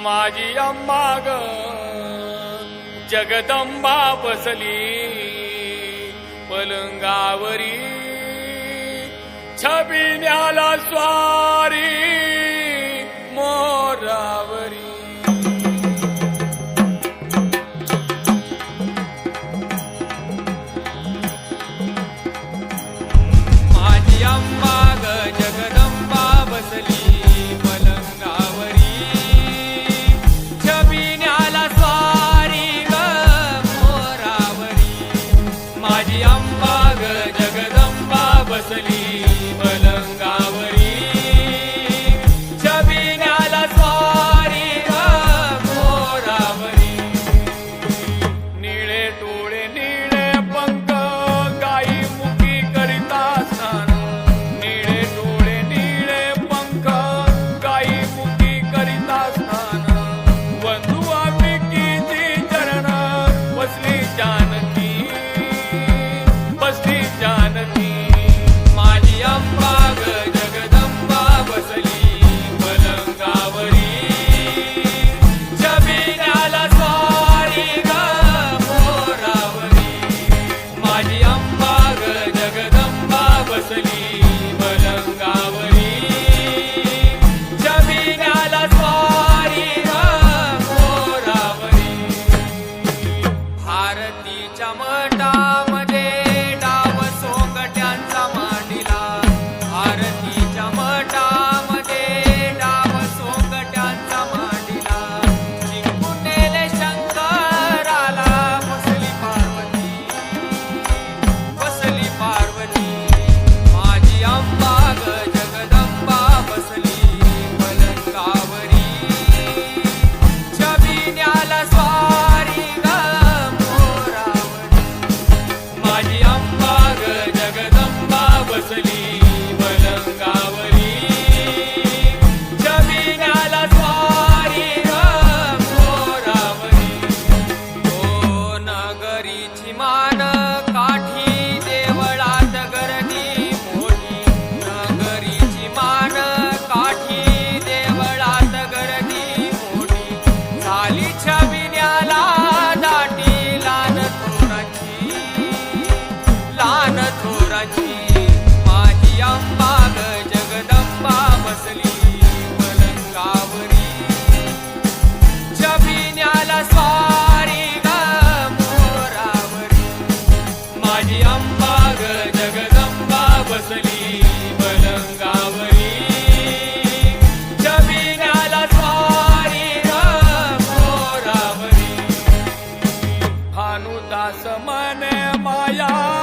माझी अम्मा ग. जगदंबा बसली पलंगावरी. छबिन्याला स्वारी मोरावरी. Krishna ઉદાસ મને માયા.